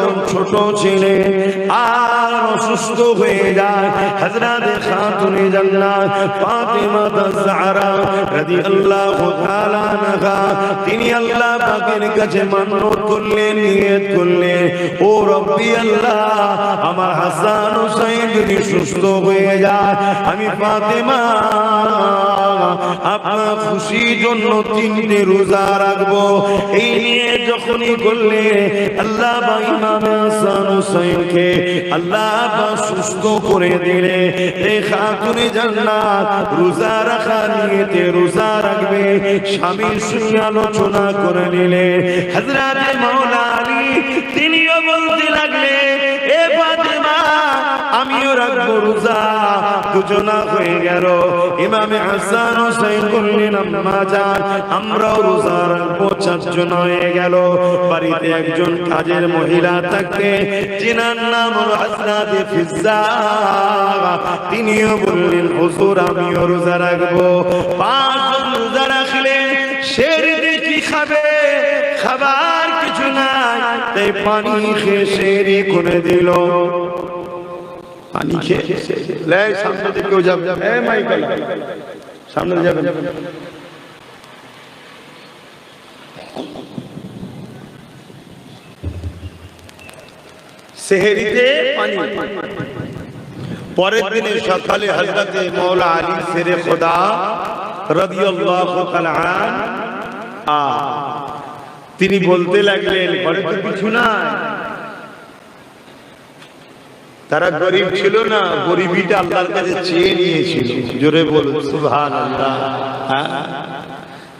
যখন ছোট ছেলে আর অসুস্থ হয়ে যায়। হযরত খাতুনে জান্নাত রাদিয়াল্লাহু তাআলা তিনি আল্লাহ পাকের কাছে করলেন, নিয়ত করলেন। ও রব্বি আল্লাহ, আমার হাসান হুসাইন যদি সুস্থ হয়ে যায়, আমি ফাতেমা আপনার খুশির জন্য তিনটে রোজা রাখব। এই নিয়ে যখনই করলে আল্লাহ বা ইমাম হাসান হুসাইনকে আল্লাহ বা সুস্থ করে দিলে জান্নাত রোজা রাখা নিয়েতে রোজা রাখবে। স্বামীর সঙ্গে আলোচনা করে নিলে, হযরত মাওলা আলী, তিনিও বলতে রাখব রোজা। দুজনা হয়ে গেল। ইমামে হাসান হোসেন করলেন আমরাও রোজা রাখব, চারজন হয়ে গেল। বাড়িতে একজন কাজের মহিলা নাম তিনিও বললেন, হুজুর, আমিও রোজা রাখব। পাঁচজন রোজা রাখলে শেরিতে কি খাবে, খাবার কিছু নাই, তাই পানি খেয়ে শেরি করে দিল। পানি খেয়ে সামনে দিকে কেউ যাবে? এ মাইকেল। সামনে যাবেন। সেহেরিতে পানি। পরের দিনে সকালে হজরতে মৌলা আলী শেরে খোদা রাদিয়াল্লাহু তাআলা তিনি বলতে লাগলেন ঘরে তো কিছু নাই। তারা গরিব ছিল না, গরিবিটা আল্লাহর কাছে চেয়ে নিয়েছিল। জোরে বলুন সুবহান আল্লাহ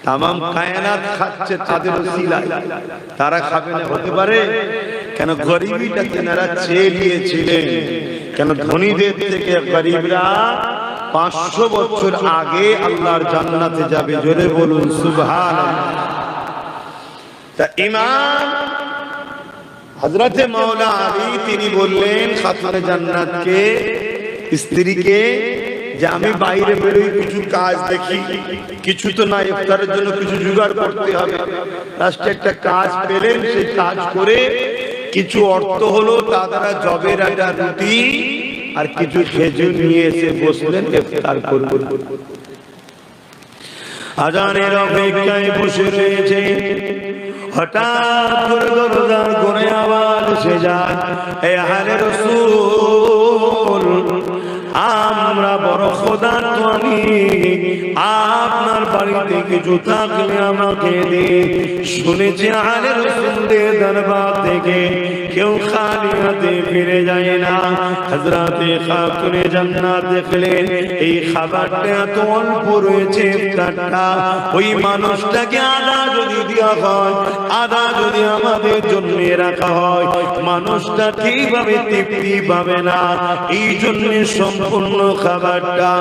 তাম কায়নাত খাচ্ছে তাদের তারা খাবে না, হতে পারে কেন গরিবিটা তেনারা চেয়ে নিয়েছিলেন? কেন ধনীদের থেকে গরিবরা পাঁচশো বছর আগে আল্লাহর জান্নাতে যাবে? জোরে বলুন সুবহান তা ইমাম হজরতে মৌলা আলী তিনি বললেন, খাতুনে জান্নাতকে স্ত্রীকে যে আমি বাইরে বেরোই, কিছু কাজ দেখি, কিছু তো না, ইফতারের জন্য কিছু জোগাড় করতে হবে। লাস্টে একটা কাজ পেলেন, সেই কাজ করে কিছু অর্থ হলো, তা দ্বারা জবের একটা রুটি আর কিছু খেজুর নিয়ে এসে বসলেন, ইফতার করবেন। আজানের অপেক্ষায় বসে রয়েছে হঠাৎ করে দরজার করে আওয়াজ এসে যায়। এ হারে রসুল আমরা বড় খোদার আমি আপনার বাড়িতে কিছু থাকলে আমাকে দে। শুনেছি রসুলদের দরবার থেকে কেউ খালি হাতে ফিরে যায় না। হজরতে খাতুনে জান্নাত দেখলেন, এই খাবারটা এত অল্প রয়েছে ওই মানুষটাকে আদা যদি হয়, আদা যদি আমাদের জন্য রাখা হয়। মানুষটা ঠিকভাবে তৃপ্তি পাবে না। এই জন্য সম্পূর্ণ খাবারটা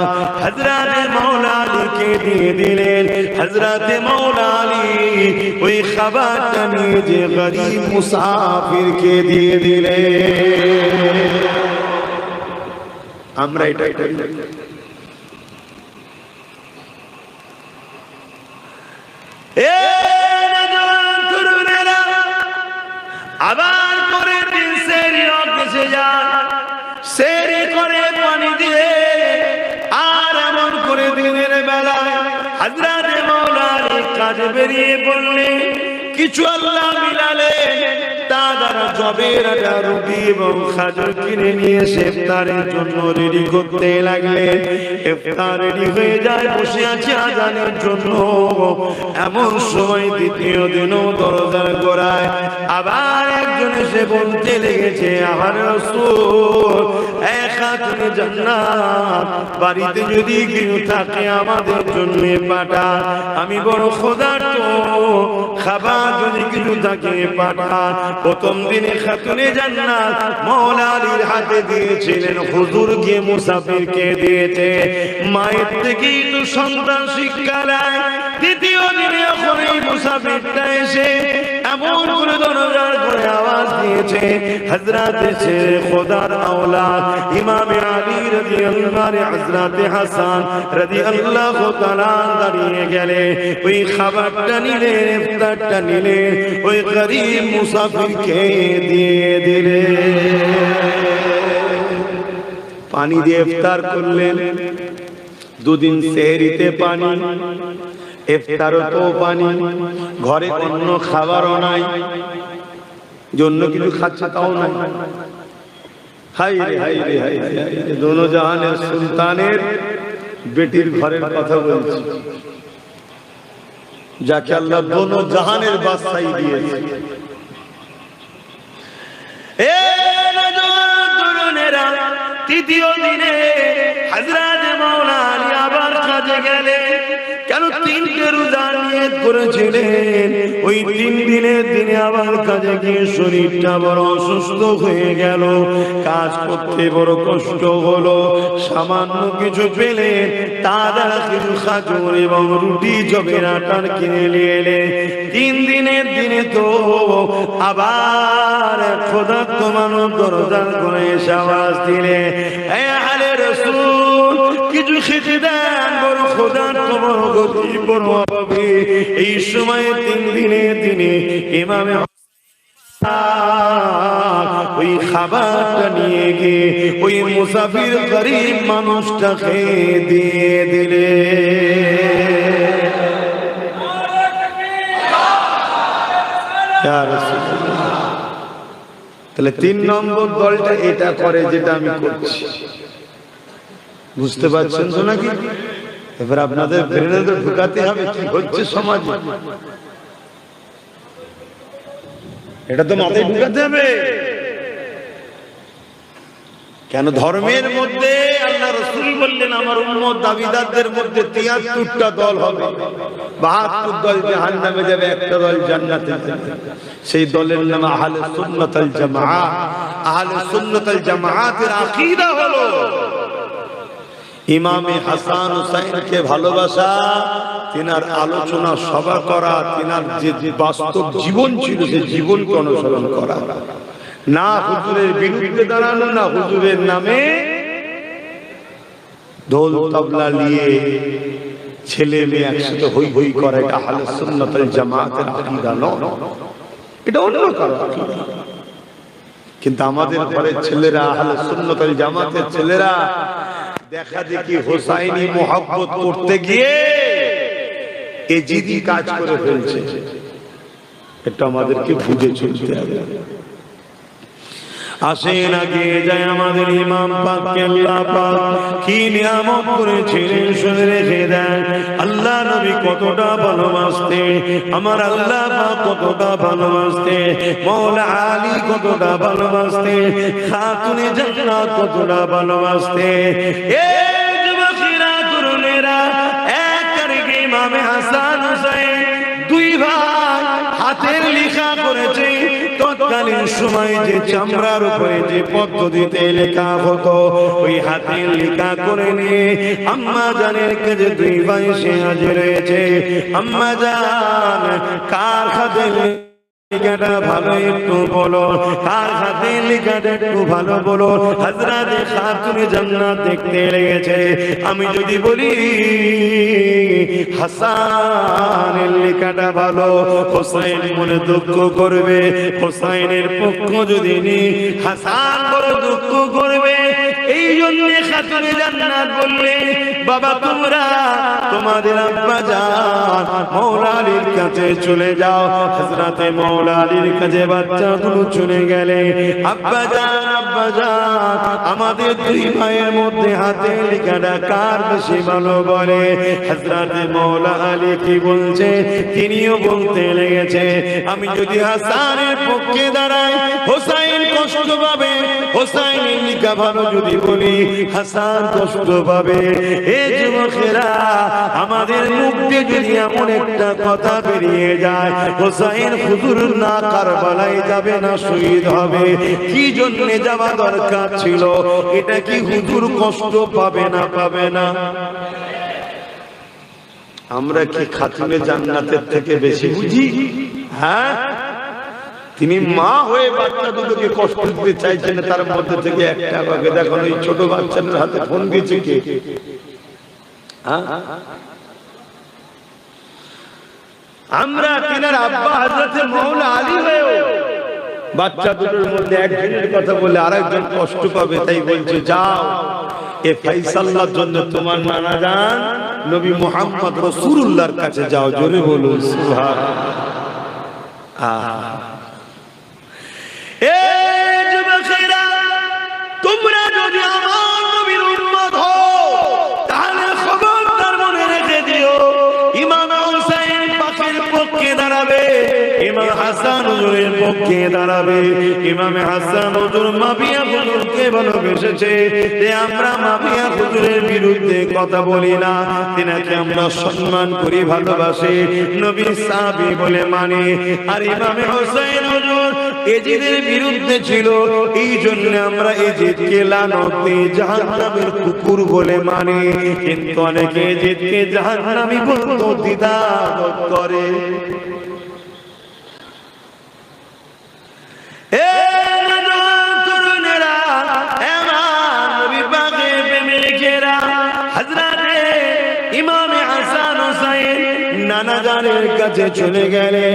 হজরতে আলীকে দিয়ে দিলেন। হজরতে মৌলা আলী ওই খাবারটা নিয়ে যে গরিব মুসাফিরকে দিয়ে দিলেন। আমরা এটা করি এ আবার করে দিন সেরি অফিসে যান। সেরি করে পানি দিয়ে আর এমন করে দিনের বেলায় হাজরাতে মৌলার কাজ বেরিয়ে পড়লে কিছু আল্লাহ মিলালে, তা দ্বারা জবের একটা রুটি এবং খাজর কিনে নিয়ে এসে ইফতারের জন্য রেডি করতে লাগলেন ইফতার রেডি হয়ে যায়, বসে আছে আজানের জন্য। এমন সময় দ্বিতীয় দিনও দরজার গোড়ায় আবার একজন এসে বলতে লেগেছে, আমার রসুল খাতুনে জান্নাত, বাড়িতে যদি কেউ থাকে আমাদের জন্য পাঠা আমি বড় খোদার খাবার যদি কিছু থাকে পাঠান প্রথম দিনে খাতুনে জান্নাত মৌলা আলীর হাতে দিয়েছিলেন। হুজুর গিয়ে মুসাফিরকে দিয়েছে। মায়ের থেকে তো সন্তান শিক্ষা দেয় দ্বিতীয় দিনে যখন এই মুসাফিরটা এসে এমন করে দরজার করে আওয়াজ দিয়েছে হজরত এসে খোদার আওলাদ ইমামে আলী রাদিয়াল্লাহু হযরতে হাসান রাদিয়াল্লাহু তাআলা দাঁড়িয়ে গেলে ওই খাবারটা নিলে ইফতারটা নিলে ওই গরিব মুসাফিরকে দিয়ে দিলে পানি দিয়ে ইফতার করলেন দুদিন সেহরিতে পানি তো পানি, ঘরে অন্য খাবারও নাই, জন্য কিছু খাচ্ছে তাও নাই। হাই হাই হাই দোনো জাহানের সুলতানের বেটির ঘরের কথা বলছি। যাকে আল্লাহ দোনো জাহানের বাদশাহী দিয়েছে। তৃতীয় দিনে হযরত মাওলানা আলী আবার গেলে। কেন তিনটে রোজা নিয়ত করেছিলেন। ওই তিন দিনে আবার কাজে গিয়ে শরীরটা বড় অসুস্থ হয়ে গেল। কাজ করতে বড় কষ্ট হলো। সামান্য কিছু পেলে তারা কিছু খাজুর এবং রুটি জবের আটার কিনে নিয়ে তিন দিনের দিনে তো আবার খোদা তো মানব দরজার করে এসে আওয়াজ দিলে রসুল কিছু খেতে দেন বড় খোদা তো বড় গতি বড় এই তিন দিনে দিনে ইমামে ওই খাবারটা নিয়ে গিয়ে ওই মুসাফির গরিব মানুষটাকে দিয়ে দিলে। তাহলে তিন নম্বর দলটা এটা করে যেটা আমি করছি। বুঝতে পারছেন তো নাকি? এবার আপনাদের ব্রেনে তো ঢুকাতে হবে, কি হচ্ছে সমাজে? এটা তো মাথায় ঢুকাতে হবে। কেন ধর্মের মধ্যে আল্লাহ রসুল বললেন, আমার উম্মত দাবিদারদের মধ্যে তিয়াত্তরটা দল হবে। বাহাত্তর দল জাহান নামে যাবে, একটা দল জান্নাতে সেই দলের নাম আহলে সুন্নাত আল জামাআত আহলে সুন্নাত আল আকীদা হলো ইমামে হাসান হুসাইনকে ভালোবাসা, তিনার আলোচনা সভা করা, তিনার যে বাস্তব জীবন ছিল সে জীবনকে অনুসরণ করা। না হুজুরের বিরুদ্ধে দাঁড়ানো, না হুজুরের নামে ঢোল তবলা নিয়ে ছেলে মেয়ে একসাথে হই হই করে, এটা আহলে সুন্নাতুল জামাতের আকীদা নয়। এটা অন্য কারও আকীদা। কিন্তু আমাদের ঘরের ছেলেরা, আহলে সুন্নাতুল জামাতের ছেলেরা দেখা দেখি হোসাইনি মোহাম্মত করতে গিয়ে এ জিদি কাজ করে ফেলছে। এটা আমাদেরকে বুঝে চলতে হবে। আসেন আগে যায় আমাদের ইমাম পাককে আল্লাহ পাক কি নিয়ামত করেছিলেন শুনে রেখে দেন। আল্লাহ নবী কতটা ভালোবাসতে আমার আল্লাহ পাক কতটা ভালোবাসতে মৌলা আলী কতটা ভালোবাসতে খাতুনে জান্নাত কতটা ভালোবাসতে এ যুবকেরা, তরুণেরা, এক তারিখে ইমামে হাসান হুসাইন দুই ভাই হাতের লেখা করেছে তৎকালীন সময় যে চামড়ার উপরে যে পদ্ধতিতে লেখা হতো, ওই হাতে লেখা করে নিয়ে আম্মা জানের কাছে দুই ভাই সে আজ রয়েছে আম্মা জান, কার হাতের ভালো একটু বলো। একটু ভালো বলো। হাজরাতে দেখতে লেগেছে। আমি যদি বলি, হাসানের ভালো, হোসাইন মনে দুঃখ করবে। হোসাইনের পক্ষ যদি নি, হাসান বড় দুঃখ করবে। এই জন্য খাতুনে জান্নাত বললে বাবা, তোমরা তোমাদের আব্বা যান মৌলা আলীর কাছে চলে যাও। হযরতে মৌলা আলীর কাছে বাচ্চাগুলো চলে গেলে, আব্বা যান আব্বা যান আমাদের দুই ভাইয়ের মধ্যে হাতে কার বেশি ভালো বলে? মৌলা আলী কি বলছে? তিনিও বলতে লেগেছে, আমি যদি হাসানের পক্ষে দাঁড়াই, হোসাইন কষ্ট পাবে, হোসাইনের লিখা ভালো যদি বলি, হাসান কষ্ট পাবে। এ যুবকেরা, আমাদের মুখ যদি এমন একটা কথা বেরিয়ে যায়, হোসাইন হুজুর না কারবালায় যাবে না শহীদ হবে। কি জন্য যাওয়া দরকার ছিল? এটা কি হুজুর কষ্ট পাবে না পাবে না? আমরা কি খাতুনে জান্নাতের থেকে বেশি বুঝি? হ্যাঁ? তিনি মা হয়ে বাচ্চা দুটোকে কষ্ট দিতে চাইছেন, তার মধ্যে থেকে একটা দেখুন ওই ছোট বাচ্চাদের হাতে ফোন দিয়েছে কে? আমরা তিনার আব্বা হাজরতে মৌলা আলী হয়েও বাচ্চা দুটোর মধ্যে একজনের কথা বলে আরেকজন কষ্ট পাবে, তাই বলছে, যাও, এ ফাইসাল্লার জন্য তোমার নানা যান। নবী মোহাম্মদ রসুল্লাহর কাছে যাও, জোরে বলুন সুবহান এ ইমাম হাসান হুজুরের পক্ষে দাঁড়াবে। ইমাম হাসান হুজুর মাবিয়া হুজুরকে ভালোবেসেছে। যে আমরা মাবিয়া হুজুরের বিরুদ্ধে কথা বলি না। তিনাকে আমরা সম্মান করি, ভালোবাসি। নবী সাহাবী বলে মানি। আর ইমামে হোসেন হুজুর এজিদের বিরুদ্ধে ছিল। এই জন্য আমরা এজিদকে লানতে জাহান্নামের কুকুর বলে মানি। কিন্তু অনেকে এজিদকে জাহান্নামী বলতো, দ্বিধা করে। নানা জানের কাছে চলে গেলে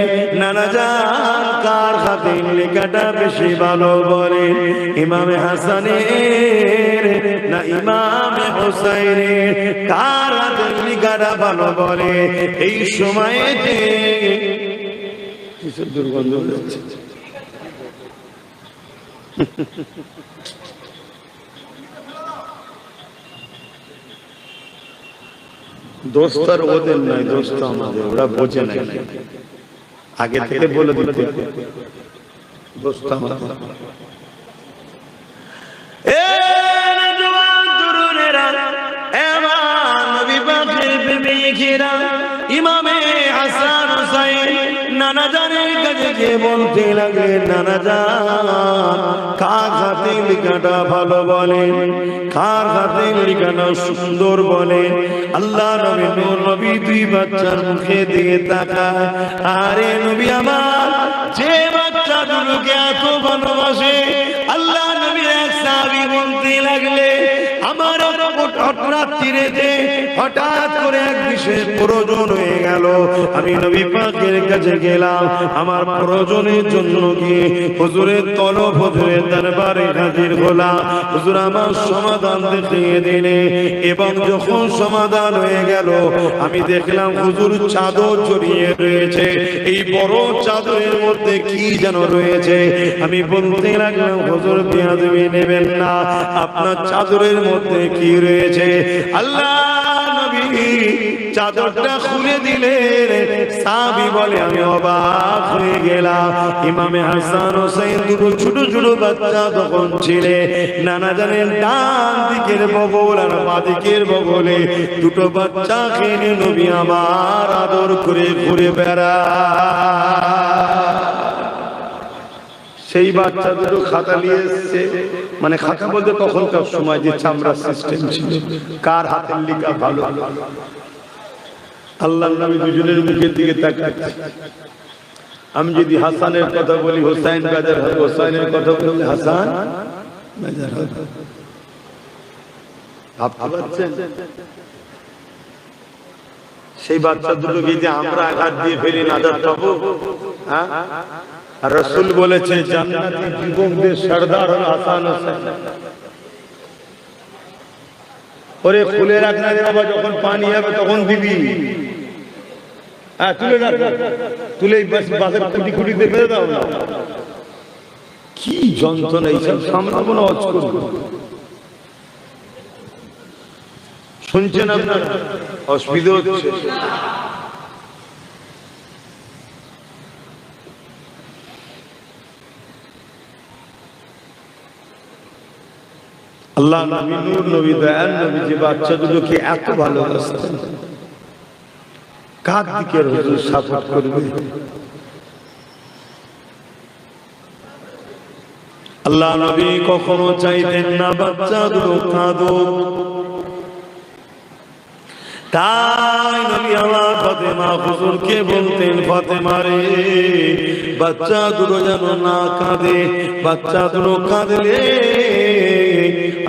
নানা জান কার হাতে লেখাটা বেশি ভালো বলে? ইমামে হাসানের না ইমামে হোসাইনের কার হাতে লেখাটা ভালো বলে? এই সময়েতে কিসের দুর্গন্ধ হচ্ছে? দোস্তার ওদের নয় দোস্ত আমাদের, ওরা বোঝে নাই। আগে থেকে বলে দিতে। দোস্ত আমাদের। ইমামে নানা জানের কাছে গিয়ে বলতে লাগলেন নানা জান, কার হাতে লেখাটা ভালো বলেন কার হাতে লেখাটা সুন্দর বলেন আল্লাহ নবী নূর নবী দুই বাচ্চার মুখে দিয়ে তাকায়, আরে নবী আমার, যে বাচ্চা দুটোকে এত ভালোবাসে হঠাৎ করে এক বিশেষ প্রয়োজন হয়ে গেল। আমি নবী পাকের কাছে গেলাম। আমার প্রয়োজনের জন্য হুজুরের তলব হুজুরের দরবারে হাজির হলাম। হুজুর আমার সমাধান দিলে এবং যখন সমাধান হয়ে গেল, আমি দেখলাম হুজুর চাদর জড়িয়ে রয়েছে। এই বড় চাদরের মধ্যে কি যেন রয়েছে? আমি বলতে লাগলাম, হুজুর পেঁয়াজমি নেবেন না। আপনার চাদরের মধ্যে কি রয়েছে? আল্লাহ নবী চাদরটা খুলে দিলেন সাবি বলে, আমি অবাক হয়ে গেলাম। ইমামে হাসান হোসেন দুটো ছোট ছোট বাচ্চা তখন ছিলে। নানা জানেন ডান দিকের বগল আর বাঁ দিকের বগলে দুটো বাচ্চা খেয়ে নবী আমার আদর করে ঘুরে বেড়া সেই বাচ্চা দুটো খাতা নিয়ে এসছে। মানে খাতা বলতে তখনকার সময় যে চামড়ার সিস্টেম ছিল। কার হাতের লিখা ভালো? আল্লাহ নবী দুজনের মুখের দিকে আমি যদি হাসানের কথা বলি, হোসাইন বাজার হবে। হোসাইনের কথা বলি হাসান বাজার হবে। সেই বাচ্চা দুটোকে যে আমরা আঘাত দিয়ে ফেলি নাজার পাবো? হ্যাঁ? রসুল বলেছে, জান্নাতি যুবকদের সর্দার হলো হাসান হোসেন। ওরে খুলে রাখ বাবা, যখন পানি হবে তখন দিবি। হ্যাঁ তুলে রাখ। তুলে বাসের খুঁটি দিয়ে ফেলে দাও না। কি যন্ত্রণা এইসব সামলাবো না, অজ করব। শুনছেন আপনার? অসুবিধা হচ্ছে। আল্লাহ নবী, নূর নবী, দয়াল নবী যে বাচ্চা দুটোকে এত ভালোবাসতেন, কার দিকে হুজুর সাপোর্ট করবে? আল্লাহ নবী কখনো চাইতেন না বাচ্চা দুটো কাঁদুক। তাই নবী পথে ফাতেমা হুজুরকে বলতেন, ফাতেমা রে বাচ্চা দুটো যেন না কাঁদে বাচ্চা দুটো কাঁদলে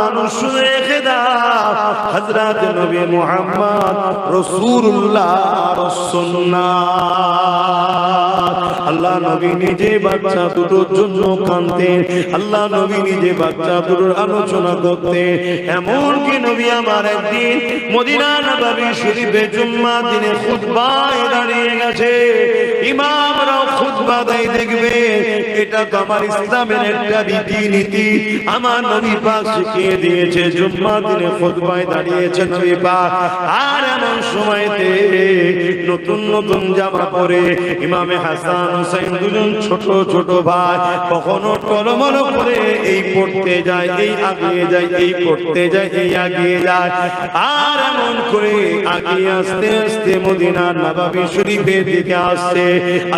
মানুষ রেখে দাও। হজরত নবী মুহাম্মদ রসুল্লাহ। সুন্নাত আল্লাহ নবী নিজে বাচ্চা দুটোর জন্য কানতেন আল্লাহ নবী নিজে বাচ্চা দুটোর আলোচনা করতেন। এমনকি নবী আমার একদিন মদিনা নবী শরীফে জুম্মা দিনে খুতবায় দাঁড়িয়ে গেছে। ইমামরাও খুতবা দেয়, দেখবে এটা তো আমার ইসলামের একটা রীতি নীতি আমার নবী পাক শিখিয়ে দিয়েছে, জুম্মা দিনে খুতবায় দাঁড়িয়েছে নবী পাক। আর এমন সময়তে নতুন নতুন জামা পরে ইমামে হাসান হুসাইন দুজন ছোট ছোট ভাই কখনো টলমল করে এই পড়তে যায়, এই আগিয়ে যায়, এই পড়তে যায়, এই আগিয়ে যায়। আর এমন করে আগিয়ে আসতে আসতে মদিনার নবাবী শরীফের দিকে আসছে।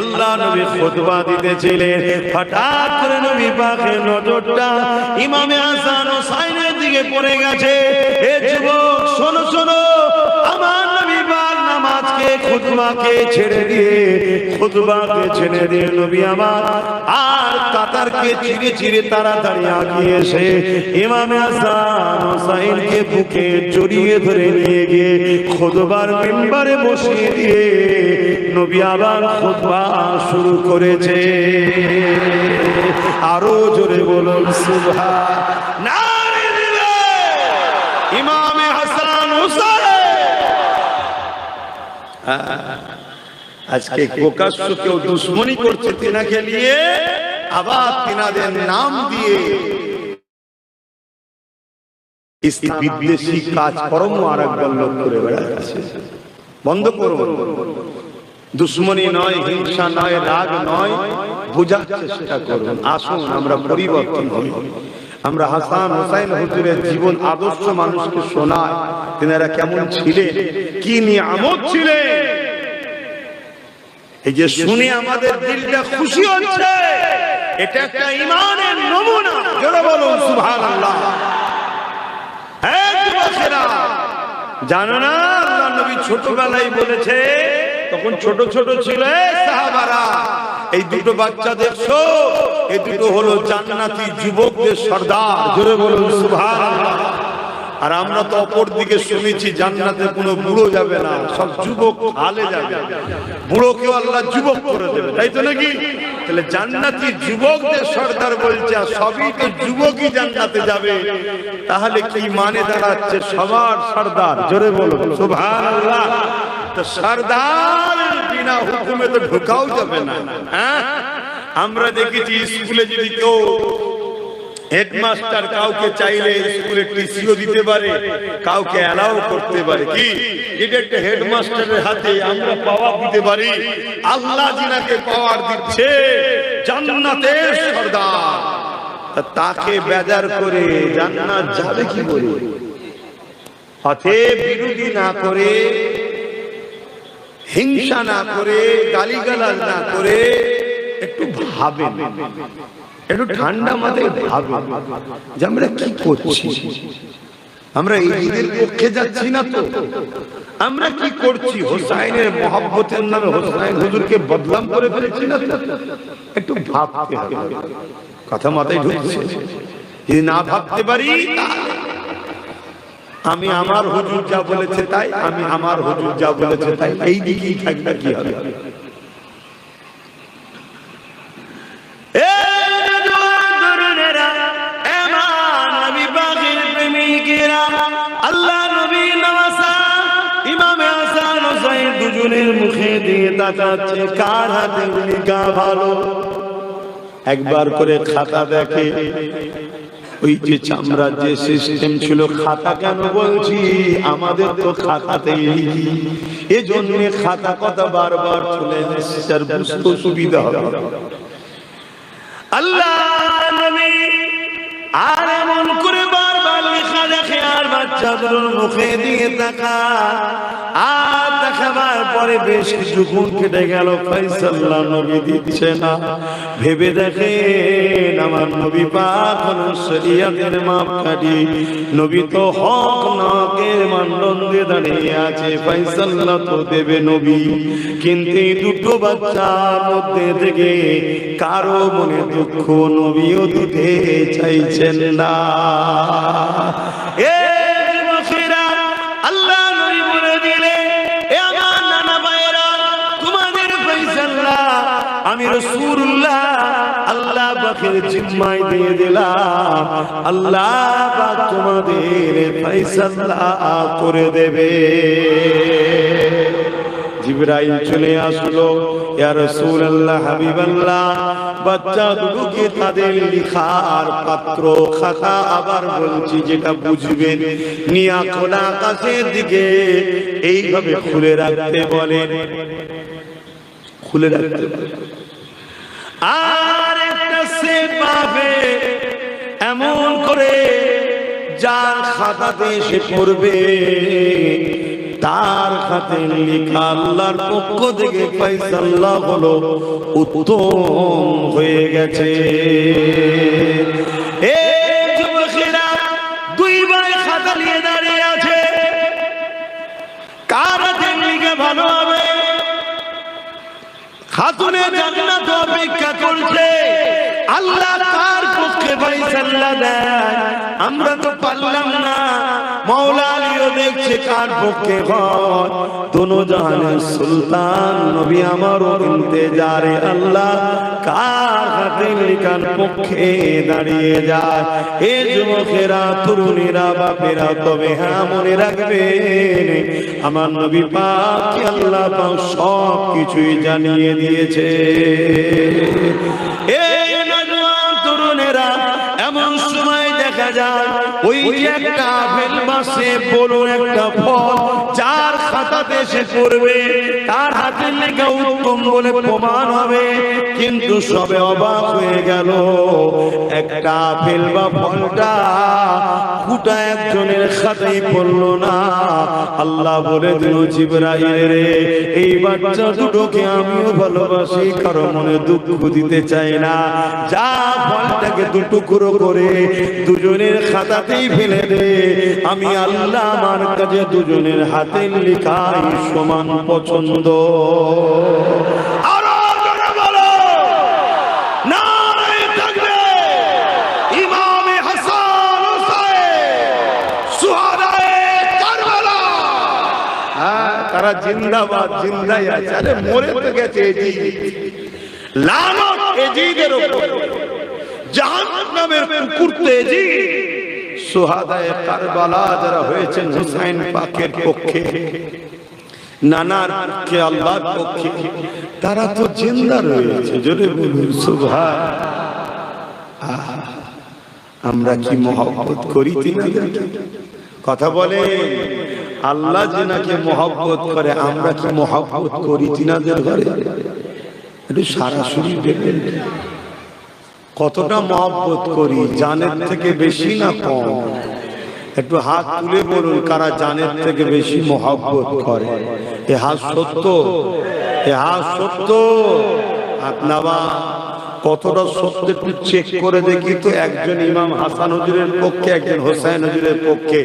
আল্লাহ নবী দিতেছিলেন। হঠাৎ করে নবী নজরটা ইমামে হাসান হুসাইনের দিকে পড়ে গেছে। এ যুবক, শোনো শোনো। নামাজকে খুতবাকে ছেড়ে দিয়ে, খুতবাকে ছেড়ে দিয়ে নবী আমার আর কাতারকে চিরে চিরে তাড়াতাড়ি আগিয়ে এসে ইমামে হাসান হুসাইনকে বুকে জড়িয়ে ধরে নিয়ে গিয়ে খুতবার মেম্বারে বসিয়ে দিয়ে নবী আবার খুতবা শুরু করেছে। আরও জোরে বলুন, সুবহান নারে দিলে ইমামে হাসান হুসাইন আজকে প্রকাশ্য কেউ দুশ্মনী করছে তিনাকে নিয়ে আবার তিনাদের নাম দিয়ে বিদ্বেষী কাজ কর্ম আর একবার লোক করে বেড়াচ্ছে বন্ধ করুন। দুশ্মনী নয়, হিংসা নয়, রাগ নয়, বোঝার চেষ্টা করুন। আসুন, আমরা পরিবর্তন হই। আমরা হাসান হোসাইন হুজুরের জীবন আদর্শ মানুষকে শোনায় তেনারা কেমন ছিলেন? কি নিয়ামত ছিলেন? এই যে শুনে আমাদের দিলটা খুশি হচ্ছে, এটা একটা ইমানের নমুনা। জোরে বলুন, সুবহানাল্লাহ। হ্যাঁ যুবকেরা, জানো না, আল্লাহ নবী ছোটবেলায় বলেছে তখন ছোট ছোট ছিল এই দুটো বাচ্চা দেখছ এই দুটো হলো জান্নাতি যুবকদের সর্দার। জোরে বলুন আর আমরা তো অপর দিকে শুনেছি, জান্নাতে কোনো বুড়ো যাবে না, সব যুবক হালে যাবে। বুড়োকেও আল্লাহ যুবক করে দেবে, তাই তো নাকি? তাহলে জান্নাতি যুবকদের সর্দার বলছে, আর সবই তো যুবকই জান্নাতে যাবে। তাহলে কি মানে দাঁড়াচ্ছে সবার সর্দার? জোরে বলো সুবহানাল্লাহ। সর্দার বিনা হুকুমে তো ঢোকাও যাবে না হ্যাঁ? আমরা দেখেছি স্কুলে যদি কেউ হেডমাস্টার কাউকে চাইলে স্কুলে টিসিও দিতে পারে, কাউকে অ্যালাউ করতে পারে। কি? এটা একটা হেডমাস্টারের হাতে আমরা পাওয়ার দিতে পারি, আল্লাহ জিনাকে পাওয়ার দিচ্ছে জান্নাতের সর্দার। তাকে বেজার করে জান্নাত যাবে কি করে? পথে বিরোধী না করে হিংসা না করে, গালিগালাজ না করে, একটু ভাবেন। একটু ঠান্ডা মাথায় ভাবেন। যে আমরা কি করছি? আমরা এই ঈদের পক্ষে যাচ্ছি না তো। আমরা কি করছি? হোসাইনের মহাব্বতের নামে হোসাইন হুজুরকে বদলাম করে ফেলেছি না একটু ভাবতে হবে। কথা মাথায় ঢুকছে। যদি না ভাবতে পারি তাহলে আমি আমার হুজুর যা বলেছে তাই, আমি আমার হুজুর যা বলেছে তাই। এই দিকেই থাকবে কি হবে? মুখে দিয়ে ভালো? একবার করে খাতা দেখে। ওই যে চামড়ার যে সিস্টেম ছিল, খাতা কেন বলছি? আমাদের তো খাতাতেই এজন্য খাতা কথা বারবার চলে বুঝতে সুবিধা হবে আর দেখাবার পরে বেশ কিছুক্ষণ কেটে গেল ফাইসাল্লাহ নবী দিচ্ছে না। ভেবে দেখেন আমার নবী পাক শরিয়াতের মাপ কাটি নবী তো হক নাকের মানদণ্ডে দাঁড়িয়ে আছে ফাইসাল্লাহ তো দেবে নবী। কিন্তু দুটো বাচ্চার মধ্যে থেকে কারও মনে দুঃখ নবীও দিতে চাইছেন না। এ আল্লাহ জিম্মায় দিয়ে দিলাম। আল্লাহ তোমাদের করে দেবে। চলে আসলো, ইয়া রাসূলুল্লাহ বাচ্চা দুটোকে তাদের লিখার পাত্র খাতা আবার বলছি যেটা বুঝবেন। নিয়া খোলা আকাশের দিকে এইভাবে খুলে রাখতে বলেন। খুলে রাখতে বলেন। আর একটা সে পাবে, এমন করে যার খাতাতে সে পড়বে। তার খাতে লেখা আল্লাহর পক্ষ থেকে ফয়সাল্লাহ হলো, উত্তম হয়ে গেছে। খাতুনে জান্নাত অপেক্ষা করছে। আল্লাহ দেয়। আমরা তো পারলাম না। মাওলা আলীও দেখছে কার পক্ষে হয় দোনো সুলতান নবী আমারও ইন্তেজারে আল্লাহ। কার পক্ষে দাঁড়িয়ে যায়। এ যুবকেরা, তরুণীরা, বাপেরা, তবে হ্যাঁ মনে রাখবেন আমার নবী পাক আল্লাহ পাক সব কিছুই জানিয়ে দিয়েছে। এ সময় দেখা যায়। ওই যে একটা আপেল মাসে বলো একটা ফল, যার খাতাতে সে পড়বে, তার হাতে লেখা বলে প্রমাণ হবে। কিন্তু সবে অবাক হয়ে গেল। একটা আপেল বা ফলটা ফুটা একজনের না। আল্লাহ বলে দিল এই বাচ্চা দুটোকে আমিও ভালোবাসি, কারও মনে দুঃখ দিতে চাই না। যা ফলটাকে দুটুকরো করে দুজনের খাতাতেই ফেলে দে। আমি আল্লাহ আমার কাছে দুজনের হাতের লেখাই সমান পছন্দ। হ্যাঁ তারা জিন্দাবাদ, জিন্দাই আছে। আরে মরে তো গেছে লানত এজিদের উপর। জাহান্নামের কুকুরতে এজিদ। সুহাদায়ে কারবালা যারা হয়েছেন হুসাইন পাকের পক্ষে। নানার কে আল্লাহর পক্ষে। তারা তো জিন্দা রয়েছে জোরে বলুন আহ, আমরা কি মহব্বত করি তিনাদেরকে? কথা বলে আল্লাহ যেনাকে মহব্বত করে আমরা কি মহব্বত করি তিনাদের ঘরে? একটু সরাসরি দেখবেন কতটা মহব্বত করি জানের থেকে বেশি না কম? একটু হাত তুলে বলুন কারা জানের থেকে বেশি মহব্বত করে। এ হাত সত্য, এ হাত সত্য। নামা, কতটা সত্য একটু চেক করে দেখি তো একজন ইমাম হাসান হজুরের পক্ষে, একজন হোসাইন হজুরের পক্ষে।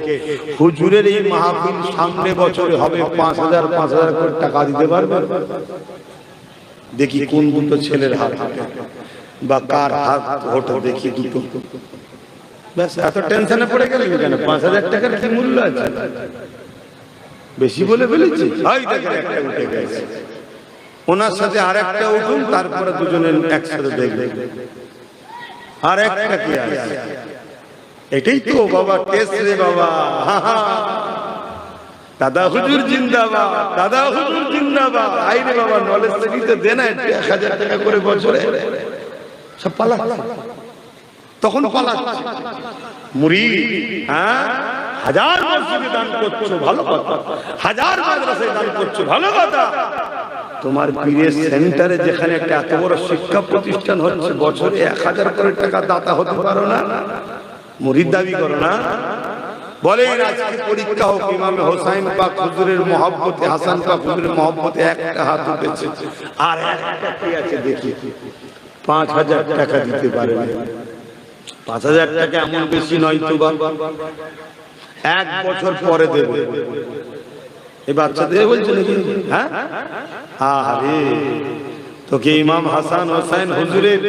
হুজুরের এই মাহফিল সামনে বছরে হবে পাঁচ হাজার পাঁচ হাজার করে টাকা দিতে পারবে? দেখি কোন দুটো ছেলের হাত বা কার হাত ওঠে দেখি দুটো। ব্যাস, এত টেনশনে পড়ে গেলেন কেন? পাঁচ হাজার টাকার কি মূল্য আছে? বেশি বলে ফেলেছি। ওনার সাথে আর একটা উঠুন, তারপরে দুজনের একসাথে দেখবে আর একটা কি এটাই তো, বাবা টেস্ট রে বাবা। দাদা হুজুর জিন্দাবাদ, দাদা হুজুর জিন্দাবাদ। আইরে বাবা নলেজ থেকে দেনা এক হাজার টাকা করে বছরে। সব পালা তখন পালাচ্ছে মুড়ি হ্যাঁ? হাজার মসজিদে দান করছ ভালো কথা। হাজার মাদ্রাসায় দান করছ ভালো কথা। তোমার পীরের সেন্টারে যেখানে একটা এত বড় শিক্ষা প্রতিষ্ঠান হচ্ছে বছরে এক হাজার কোটি টাকা দাতা হতে পারো না। মুরিদ দাবি করো না। বলেন আজকে পরীক্ষা হোক ইমাম হোসাইন পাক হুজুরের মহব্বতে হাসান পাক হুজুরের মহব্বতে একটা হাত উঠেছে। আর একটা আছে দেখি। পাঁচ হাজার টাকা দিতে পারে পাঁচ হাজার টাকা এমন বেশি নয় তো এক বছর পরে দেবে। এই বাচ্চাদের বলছে নাকি? হ্যাঁ? আরে তোকে ইমাম হাসান হোসেন হুজুরের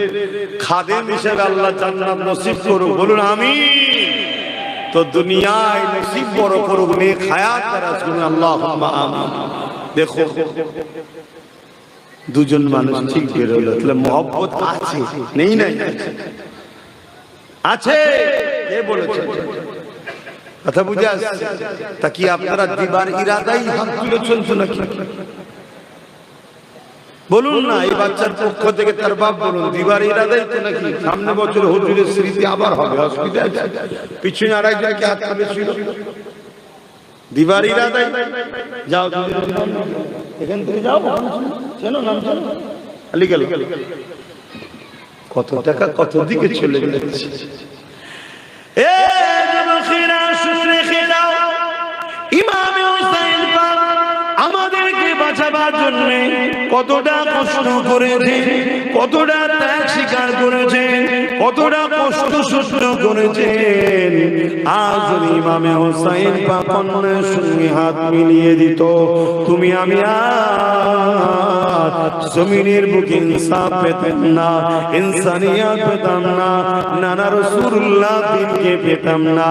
খাদেম হিসেবে আল্লাহ জান্নাত নসিব করুক, বলুন আমি তো দুনিয়ায় নসিব বড় করুক, নেক হায়াত তারা শুনে আল্লাহ দেখো, দুজন মানুষ ঠিক বেরোলো তাহলে মহব্বত আছে, নেই নাই? আছে। কে বলেছে? কথা বুঝে আসছে। তা কি আপনারা দিবার ইরাদাই হাত তুলে চলছো নাকি বলুন না এই বাচ্চার পক্ষ থেকে তার বাপ বলুন দিবার ইরাদাই তো নাকি? সামনে বছর হুজুরের স্মৃতি আবার হবে আছে। পিছনে আর একজনকে হাত তুলেছিল দিবার ইরাদাই? যাও এখান থেকে যাও চেনো নাম চেনো? আলি গেল কত টাকা কত দিকে চলে গেছে। বাঁচাবার জন্য কতটা কষ্ট করেছে, কতটা ত্যাগ স্বীকার করেছেন কতটা কষ্ট করেছেন আজ ইমামে হোসাইন সঙ্গে হাত মিলিয়ে দিত, তুমি আমি জমিনের বুকে ইনসাফ পেতেন না, ইনসানিয়াত পেতাম না, নানা রসুল্লাহ দিনকে পেতাম না।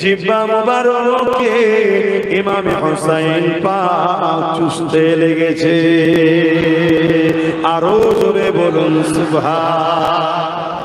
জিব্বা মোবারককে ইমামে হোসাইন পাক চুষতে লেগেছে। আরও জোরে বলুন সুবহান।